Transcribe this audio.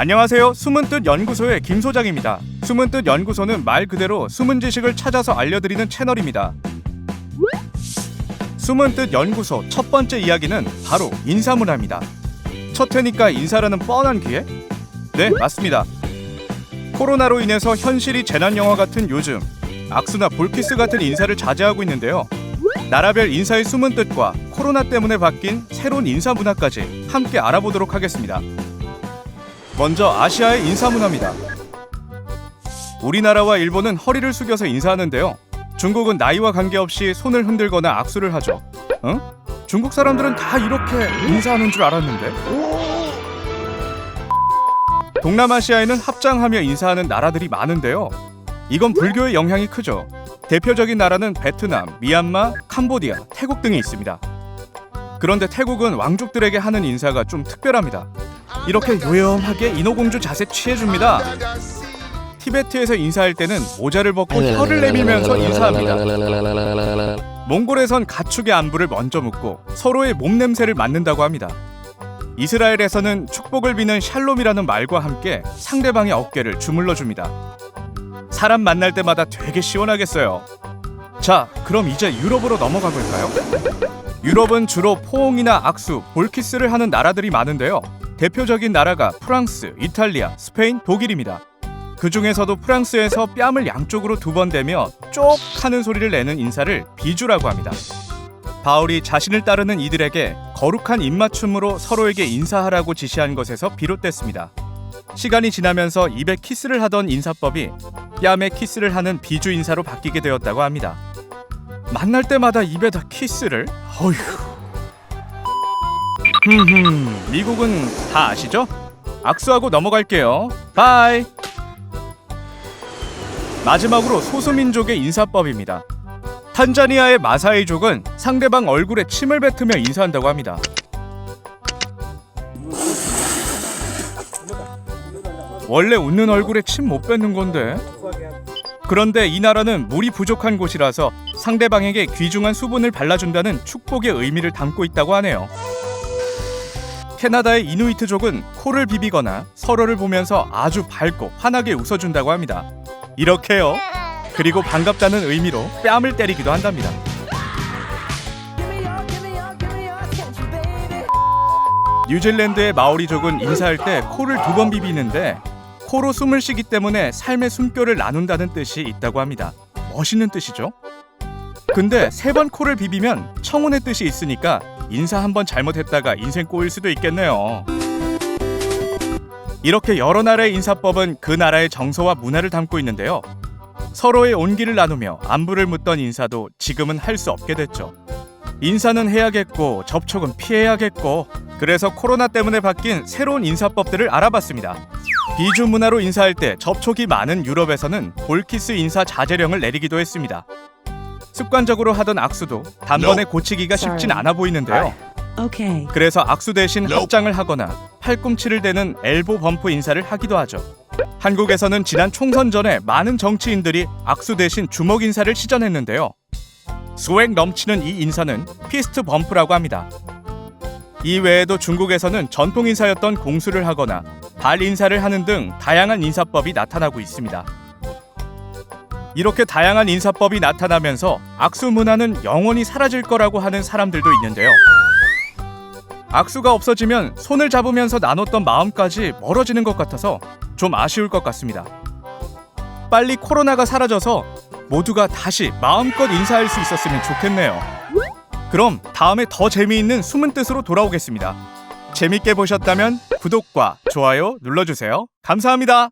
안녕하세요. 숨은 뜻 연구소의 김 소장입니다. 숨은 뜻 연구소는 말 그대로 숨은 지식을 찾아서 알려드리는 채널입니다. 숨은 뜻 연구소 첫 번째 이야기는 바로 인사문화입니다. 첫 회니까 인사라는 뻔한 기회? 네, 맞습니다. 코로나로 인해서 현실이 재난 영화 같은 요즘 악수나 볼키스 같은 인사를 자제하고 있는데요. 나라별 인사의 숨은 뜻과 코로나 때문에 바뀐 새로운 인사 문화까지 함께 알아보도록 하겠습니다. 먼저 아시아의 인사 문화입니다. 우리나라와 일본은 허리를 숙여서 인사하는데요. 중국은 나이와 관계없이 손을 흔들거나 악수를 하죠. 응? 중국 사람들은 다 이렇게 인사하는 줄 알았는데. 동남아시아에는 합장하며 인사하는 나라들이 많은데요. 이건 불교의 영향이 크죠. 대표적인 나라는 베트남, 미얀마, 캄보디아, 태국 등이 있습니다. 그런데 태국은 왕족들에게 하는 인사가 좀 특별합니다. 이렇게 요염하게 인어공주 자세 취해줍니다. 티베트에서 인사할 때는 모자를 벗고 혀를 내밀면서 인사합니다. 몽골에선 가축의 안부를 먼저 묻고 서로의 몸 냄새를 맡는다고 합니다. 이스라엘에서는 축복을 비는 샬롬이라는 말과 함께 상대방의 어깨를 주물러 줍니다. 사람 만날 때마다 되게 시원하겠어요. 자, 그럼 이제 유럽으로 넘어가 볼까요? 유럽은 주로 포옹이나 악수, 볼키스를 하는 나라들이 많은데요. 대표적인 나라가 프랑스, 이탈리아, 스페인, 독일입니다. 그 중에서도 프랑스에서 뺨을 양쪽으로 두 번 대며 쪽 하는 소리를 내는 인사를 비주라고 합니다. 바울이 자신을 따르는 이들에게 거룩한 입맞춤으로 서로에게 인사하라고 지시한 것에서 비롯됐습니다. 시간이 지나면서 입에 키스를 하던 인사법이 뺨에 키스를 하는 비주 인사로 바뀌게 되었다고 합니다. 만날 때마다 입에다 키스를? 어휴. 흠흠. 미국은 다 아시죠? 악수하고 넘어갈게요. 바이. 마지막으로 소수민족의 인사법입니다. 탄자니아의 마사이족은 상대방 얼굴에 침을 뱉으며 인사한다고 합니다. 원래 웃는 얼굴에 침 못 뱉는 건데. 그런데 이 나라는 물이 부족한 곳이라서 상대방에게 귀중한 수분을 발라준다는 축복의 의미를 담고 있다고 하네요. 캐나다의 이누이트족은 코를 비비거나 서로를 보면서 아주 밝고 환하게 웃어준다고 합니다. 이렇게요. 그리고 반갑다는 의미로 뺨을 때리기도 한답니다. 뉴질랜드의 마오리족은 인사할 때 코를 두 번 비비는데 코로 숨을 쉬기 때문에 삶의 숨결을 나눈다는 뜻이 있다고 합니다. 멋있는 뜻이죠. 근데 세 번 코를 비비면 청혼의 뜻이 있으니까 인사 한 번 잘못했다가 인생 꼬일 수도 있겠네요. 이렇게 여러 나라의 인사법은 그 나라의 정서와 문화를 담고 있는데요. 서로의 온기를 나누며 안부를 묻던 인사도 지금은 할 수 없게 됐죠. 인사는 해야겠고 접촉은 피해야겠고 그래서 코로나 때문에 바뀐 새로운 인사법들을 알아봤습니다. 비주 문화로 인사할 때 접촉이 많은 유럽에서는 볼키스 인사 자제령을 내리기도 했습니다. 습관적으로 하던 악수도 단번에 고치기가 쉽진 않아 보이는데요. Okay. 그래서 악수 대신 합장을 하거나 팔꿈치를 대는 엘보 범프 인사를 하기도 하죠. 한국에서는 지난 총선 전에 많은 정치인들이 악수 대신 주먹 인사를 시전했는데요. 스웩 넘치는 이 인사는 피스트 범프라고 합니다. 이 외에도 중국에서는 전통 인사였던 공수를 하거나 발 인사를 하는 등 다양한 인사법이 나타나고 있습니다. 이렇게 다양한 인사법이 나타나면서 악수 문화는 영원히 사라질 거라고 하는 사람들도 있는데요. 악수가 없어지면 손을 잡으면서 나눴던 마음까지 멀어지는 것 같아서 좀 아쉬울 것 같습니다. 빨리 코로나가 사라져서 모두가 다시 마음껏 인사할 수 있었으면 좋겠네요. 그럼 다음에 더 재미있는 숨은 뜻으로 돌아오겠습니다. 재밌게 보셨다면 구독과 좋아요 눌러주세요. 감사합니다.